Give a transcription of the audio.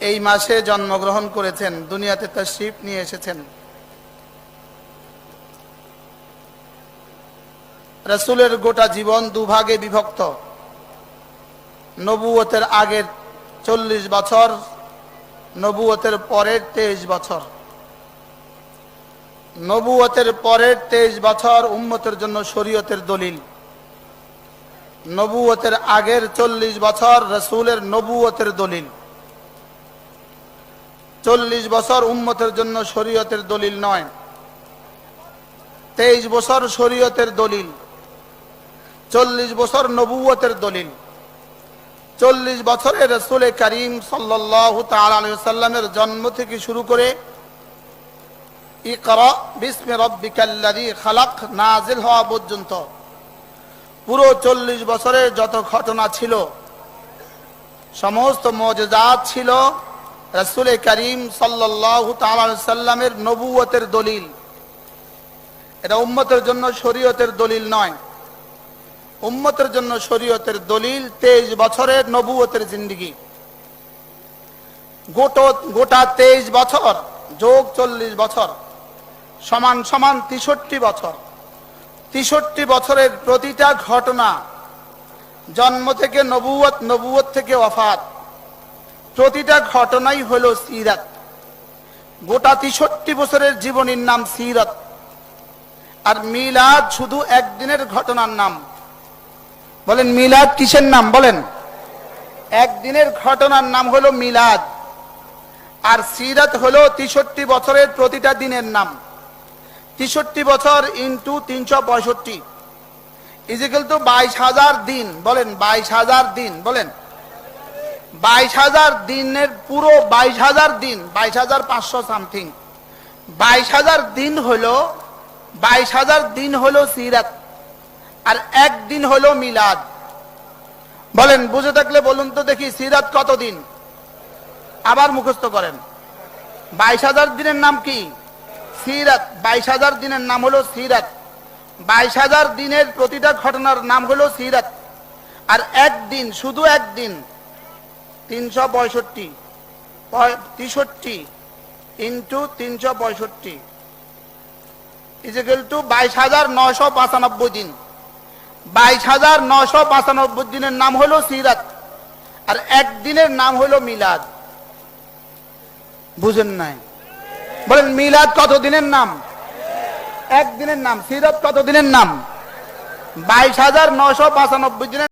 এই মাসে জন্মগ্রহণ করেছেন, দুনিয়াতে তশরিফ নিয়ে এসেছেন। রসুলের গোটা জীবন দুভাগে বিভক্ত। নবুয়তের আগের চল্লিশ বছর, নবুয়তের পরের তেইশ বছর। নবুয়তের পরের তেইশ বছর উম্মতের জন্য শরীয়তের দলিল। নবুয়তের আগের চল্লিশ বছর রসুলের নবুয়তের দলিল। চল্লিশ বছর উম্মতের জন্য শরীয়তের দলিল নয়। তেইশ বছর শরীয়তের দলিল। চল্লিশ বছর নবুয়তের দলিল। চল্লিশ বছরে রসুল করিম সাল্লামের জন্ম থেকে শুরু করে ইকরা বিস্মে রব্বিকাল্লাযী খালাক নাজিল হওয়া পর্যন্ত পুরো চল্লিশ বছরের যত ঘটনা ছিল, সমস্ত মজাত ছিল রসুল করিম সাল্লামের নবুয়তের দলিল। এটা উম্মতের জন্য শরীয়তের দলিল নয়। উম্মতের জন্য শরীয়তের দলিল তেইশ বছরের নবুয়তের জিন্দিগি। গোটা তেইশ বছর, যোগ চল্লিশ বছর, সমান সমান তেষট্টি বছর। তেষট্টি বছরের প্রতিটা ঘটনা জন্ম থেকে নবুয়ত নবুয়ত থেকে অফাত প্রতিটা ঘটনাই হল সিরাত। গোটা তেষট্টি বছরের জীবনীর নাম সিরাত। আর মিলাদ শুধু একদিনের ঘটনার নাম। বলেন, মিলাদ কিসের নাম? বলেন। একদিনের ঘটনার নাম হলো মিলাদ। আর সিরাত হলো তেষট্টি বছরের প্রতিটা দিনের নাম। তেষট্টি বছর ইন্টু তিনশো পঁয়ষট্টি। ইজিক্যাল তো বাইশ হাজার দিন, বলেন, বাইশ হাজার দিন, বলেন। বাইশ হাজার দিনের পুরো বাইশ হাজার দিন, বাইশ হাজার পাঁচশো সামথিং বাইশ হাজার দিন হলো, বাইশ হাজার দিন হলো সিরাত, আর একদিন হলো মিলাদ। বলেন, বুঝে থাকলে বলুন তো দেখি সিরাত কত দিন আবার মুখস্থ করেন। বাইশ হাজার দিনের নাম কি? সিরাত, বাইশ হাজার দিনের নাম হলো সিরাত। বাইশ হাজার দিনের প্রতিটা ঘটনার নাম হলো সিরাত। আর একদিন, শুধু একদিন, তিনশো পঁয়ষট্টি তেষট্টি ইন্টু তিনশো পঁয়ষট্টি। ইজিক্যাল টু বাইশ হাজার নশো পঁচানব্বই দিন। বাইশ হাজার নশো পঁচানব্বই দিনের নাম হলো সিরাত। আর একদিনের নাম হলো মিলাদ। বুঝেন নাই? বলেন, মিলাদ কত দিনের নাম? একদিনের নাম, সিরাত কত দিনের নাম? বাইশ হাজার নশো পঁচানব্বই দিনের